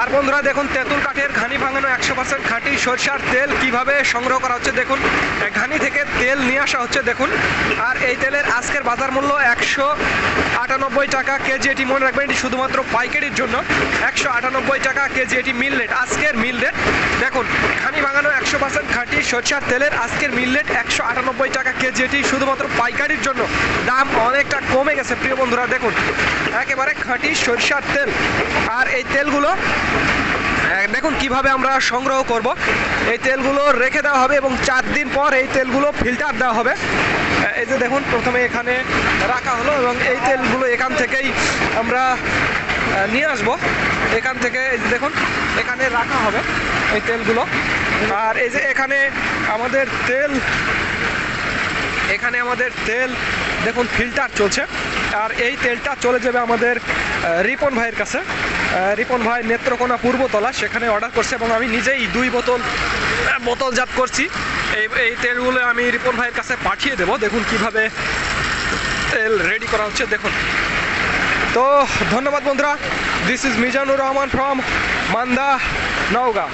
আর বন্ধুরা, দেখুন, তেঁতুল কাঠের ঘানি ভাঙানো একশো পার্সেন্ট খাঁটি সরষার তেল কীভাবে সংগ্রহ করা হচ্ছে, দেখুন। ঘানি থেকে তেল নিয়ে আসা হচ্ছে, দেখুন। আর এই তেলের আজকের বাজার মূল্য একশো আটানব্বই টাকা কেজি, এটি মনে রাখবেন, এটি শুধুমাত্র পাইকারির জন্য। একশো আটানব্বই টাকা কেজি, এটি মিল রেট, আজকের মিল রেট। দেখুন একশো পার্সেন্ট খাঁটি সরষার তেলের আজকের মিল রেট একশো আটানব্বই টাকা কেজি, এটি শুধুমাত্র পাইকারির জন্য। দাম অনেকটা কমে গেছে, প্রিয় বন্ধুরা, দেখুন। একেবারে খাঁটি সরষার তেল। আর এই তেলগুলো দেখুন কীভাবে আমরা সংগ্রহ করব। এই তেলগুলো রেখে দেওয়া হবে এবং চার দিন পর এই তেলগুলো ফিল্টার দেওয়া হবে। এই যে দেখুন, প্রথমে এখানে রাখা হলো এবং এই তেলগুলো এখান থেকেই আমরা নিয়ে আসব। এখান থেকে দেখুন, এখানে রাখা হবে এই তেলগুলো। আর এই যে এখানে আমাদের তেল, এখানে আমাদের তেল, দেখুন ফিল্টার চলছে। আর এই তেলটা চলে যাবে আমাদের রিপন ভাইয়ের কাছে। রিপন ভাই নেত্রকোনা পূর্বতলা, সেখানে অর্ডার করছে এবং আমি নিজেই দুই বোতল বোতলজাত করছি। এই এই তেলগুলো আমি রিপন ভাইয়ের কাছে পাঠিয়ে দেবো। দেখুন কীভাবে তেল রেডি করা হচ্ছে, দেখুন। তো ধন্যবাদ বন্ধুরা। This is Mizanur Rahman from Manda, Naogaon.